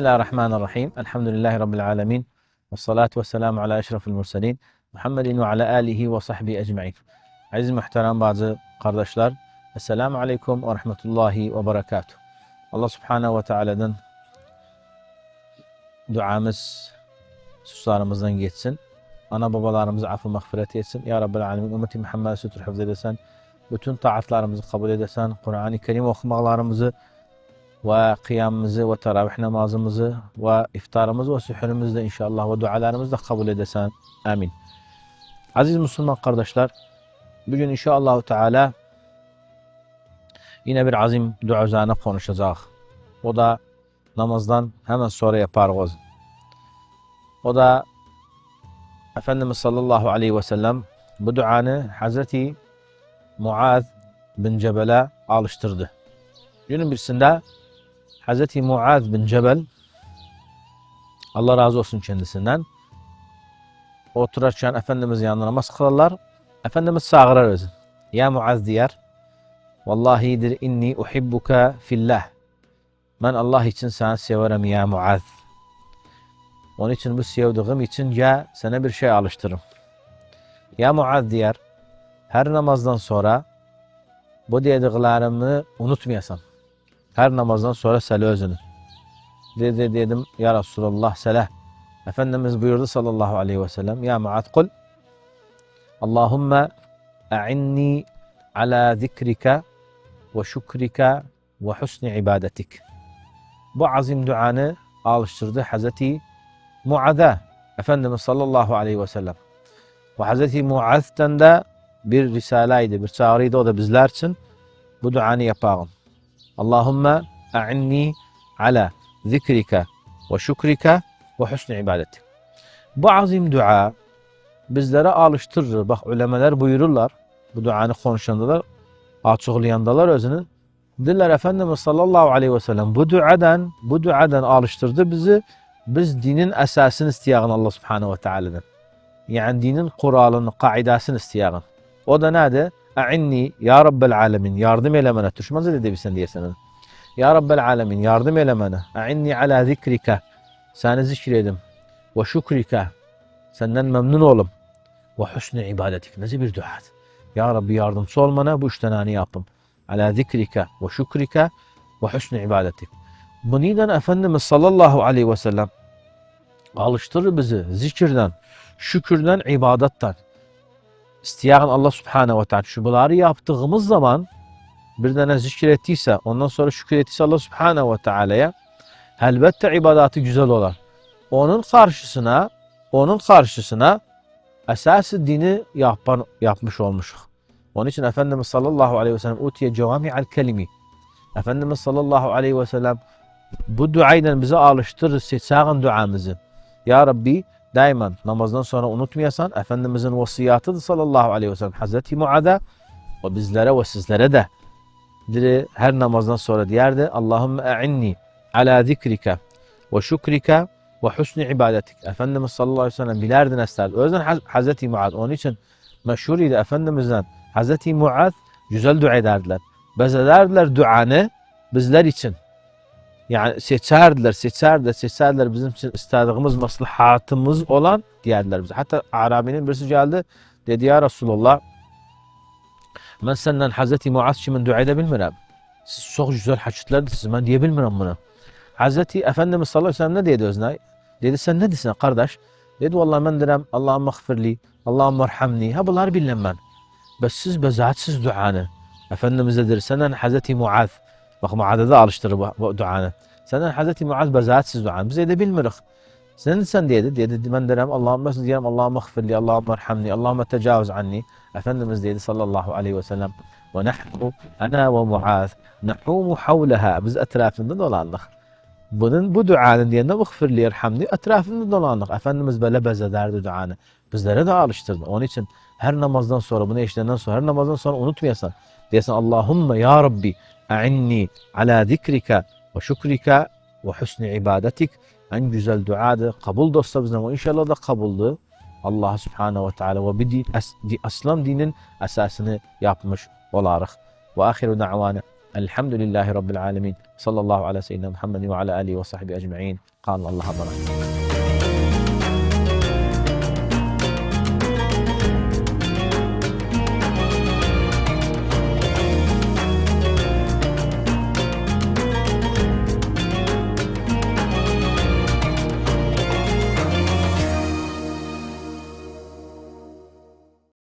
الله الرحمن الرحيم الحمد لله رب العالمين والصلاة والسلام على أشرف المرسلين محمد وعلى آله وصحبه أجمعين عز محترم بعض قرداشلار السلام عليكم ورحمة الله وبركاته الله سبحانه وتعالى دن دعاء مس سوسار مزن جيتسن أنا بابا لارمز عفو مغفرتي يتسن يا رب العالمين أمتي محمد سوتر حفظ دسان بتون طاعت لارمز قبول دسان قرآن الكريم وخمغ لارمزي ve kıyamımızı ve teravih namazımızı ve iftarımızı ve sühürümüzü de inşallah ve dualarımızı da kabul edesen. Amin. Aziz Müslüman kardeşler, bugün inşallah Teala yine bir azim dua üzerine konuşacağız. O da namazdan hemen sonra yaparız. O da Efendimiz sallallahu aleyhi ve sellem bu duanı Hazreti Muaz bin Cebel'e alıştırdı. Günün birisinde Hazreti Muaz bin Cebel Allah razı olsun kendisinden otururken Efendimiz yanına namaz kılarlar. Efendimiz sağırar özün. Ya Muaz diyer. Vallahidir inni uhibbuka fillah. Ben Allah için seni severim ya Muaz. Onun için bu sevdiğim için ya sana bir şey alıştırırım. Ya Muaz diyer. Her namazdan sonra bu dediklerimi unutmayasan. Her namazdan sonra sele özünü. Dedi dedim ya Resulallah sele. Efendimiz buyurdu sallallahu aleyhi ve sellem. Ya Muaz kul. Allahümme a'inni ala zikrika ve şükrika ve husni ibadetik. Bu azim duanı alıştırdı Hazreti Muaz'a. Efendimiz sallallahu aleyhi ve sellem. Ve Hazreti Muaz'dan da bir risaleydi, bir çağrıydı o da bizler için. Bu duanı yapalım. Allahümme a'inni ala zikrika ve şükrika ve husni ibadetik. Bu azim dua bizlere alıştırır. Bak ulemeler buyururlar. Bu duanı konuşandalar, açıklayandalar özünü. Diller Efendimiz sallallahu aleyhi ve sellem bu duadan, bu duadan alıştırdı bizi. Biz dinin esasını isteyen Allah subhanehu ve teala'dan. Yani dinin kuralını, kaidasını isteyen. O da nerede? A'inni ya Rabbel alemin yardım eyle bana. Türkmence de debilsen diyesen. Ya Rabbel alemin yardım eyle bana. A'inni ala zikrika. Seni zikredim. Ve şükrika. Senden memnun olum. Ve husnü ibadetik. Nece bir duat. Ya Rabbi yardımcı ol bana bu işten yapım. Ala zikrika ve şükrika ve husnü ibadetik. Buniden Efendimiz sallallahu aleyhi ve sellem alıştırır bizi zikirden, şükürden, ibadetten isteyen Allah Subhanahu ve Teala şu bunları yaptığımız zaman bir tane zikir ettiyse ondan sonra şükür ettiyse Allah Subhanahu ve Teala'ya elbette ibadatı güzel olur. Onun karşısına onun karşısına esası dini yapan, yapmış olmuş. Onun için Efendimiz sallallahu aleyhi ve sellem utiye cevami'al kelimi. Efendimiz sallallahu aleyhi ve sellem bu duayla bize alıştırır seçen duamızı. Ya Rabbi daima namazdan sonra unutmayasan Efendimizin vasiyatıdır sallallahu aleyhi ve sellem Hazreti Muad'a ve bizlere ve sizlere de diri her namazdan sonra diyerdi Allahümme e'inni ala zikrika ve şükrika ve husni ibadetik. Efendimiz sallallahu aleyhi ve sellem bilerdin esterdi. O yüzden Hazreti Muad onun için meşhur idi Efendimiz'den Hazreti Muad güzel dua ederdiler. Bezederdiler duanı bizler için. Yani seçerdiler, seçerdiler, seçerdiler bizim için istediğimiz maslahatımız olan diyerdiler bize. Hatta Arabi'nin birisi geldi dedi ya Resulallah ben senden Hazreti Muaz kimin dua edebilmirəm. Siz çok güzel haçitlərdisiniz, ben diyebilmirəm bunu. Hazreti Efendimiz sallallahu aleyhi ve sellem ne dedi özüne? Dedi sen ne desin kardeş? Dedi vallahi ben dirəm Allah'ım mağfirli, Allah'ım merhamni. Ha bunları bilmem ben. Bes siz bezatsiz duanı. Efendimiz dedi senden Hazreti Muaz. Bak Muaz'a da alıştırır bu, bu duanı. Senden Hazreti Muaz bezatsiz duanı. Biz edebilmirik. Sen sen dedi. Dedi ben dirəm Allah'ım ben diyem Allah'ım mağfirli, Allah'ım merhamni, Allah'ım tecavüz anni. Efendimiz dedi sallallahu aleyhi ve sellem ve nahnu ana ve Muaz nahumu havlaha biz etrafında dolandık. Bunun bu duanın diyende mağfirli, yerhamni etrafında dolandık. Efendimiz böyle bezederdi duanı. Bizlere de alıştırdı. Onun için her namazdan sonra bunu eşlerinden sonra her namazdan sonra unutmayasan. Diyesin Allahümme ya Rabbi أعني على ذكرك وشكرك وحسن عبادتك. أن جزل دعاء قبول دوستبزنا وإن شاء الله قبول الله سبحانه وتعالى وبدي أس دي أصلا دين أساسنا يابمش ولارخ. وآخر دعوانا الحمد لله رب العالمين. صلى الله على سيدنا محمد وعلى آله وصحبه أجمعين. قال الله بركاته.